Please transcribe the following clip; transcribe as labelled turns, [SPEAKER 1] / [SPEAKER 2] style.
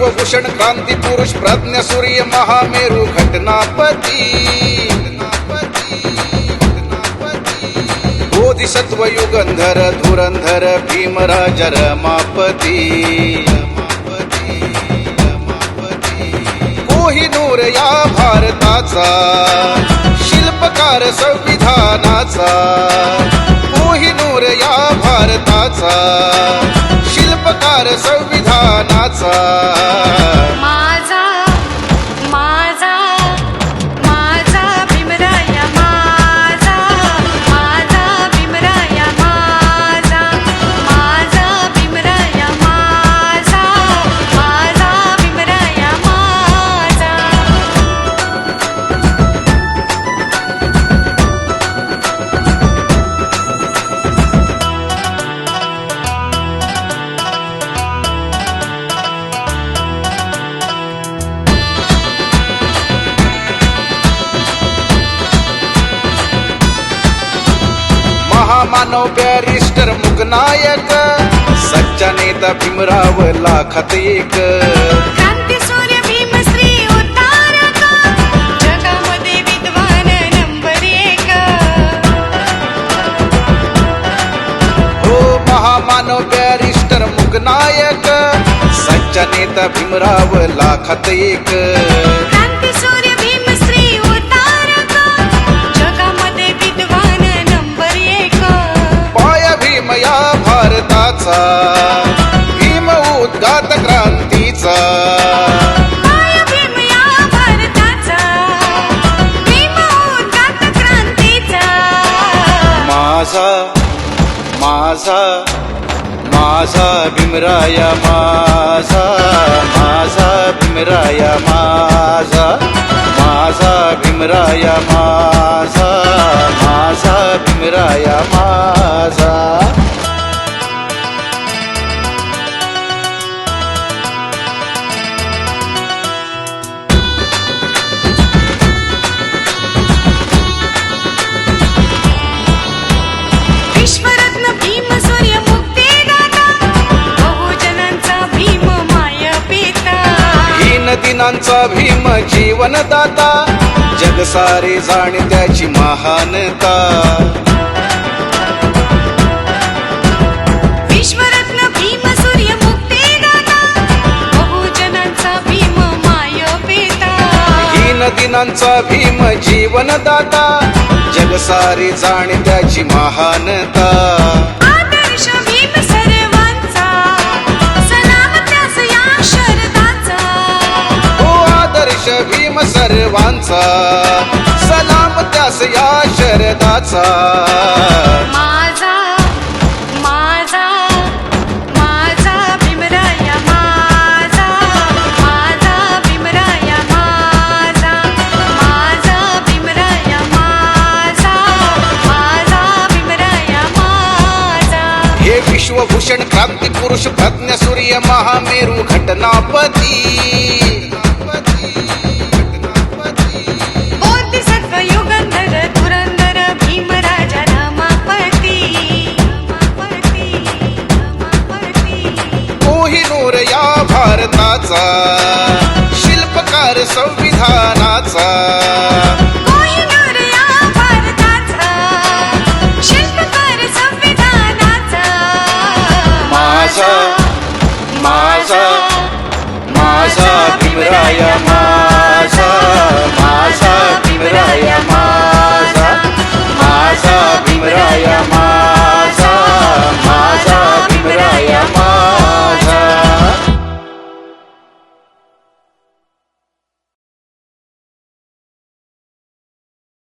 [SPEAKER 1] विश्वभूषण क्रांती पुरुष प्रज्ञ सूर्य महामेरू घटनापती। बोधिसत्व युगंधर धुरंधर भीमराज रमापती। कोहिनूर या भारताचा शिल्पकार संविधानाचा। कोहिनूर या भारताचा शिल्पकार
[SPEAKER 2] संविधान मनाचा
[SPEAKER 1] महामानव बॅरिस्टर मुकनायक सच्चा नेता भीमराव लाखात एक. हो बॅरिस्टर मुकनायक सच्चा नेता भीमराव लाखात एक. भारताचा भीम उद्गात क्रांतीचा. माझा माझा माझा भीमराया माझा माझा भीमराया माझा माझा भीमराया माझा. दिनांचा भीम जीवनदाता. जग सारे जाणे त्याची महानता. दिनांचा भीम जीवनदाता. जग सारे जाणे त्याची महानता.
[SPEAKER 2] भीम सर्वांचा. सलाम त्यास या शरदाचा माझा माझा माझा भीमराया माझा माझा भीमराया माझा माझा भीमराया माझा माझा भीमराया माझा.
[SPEAKER 1] हे विश्वभूषण क्रांती पुरुष प्रज्ञ सूर्य महामेरू घटनापती. संविधानाचा.
[SPEAKER 2] शिल्पकार संविधानाचा.
[SPEAKER 1] माझा माझा माझा भीमराया माझा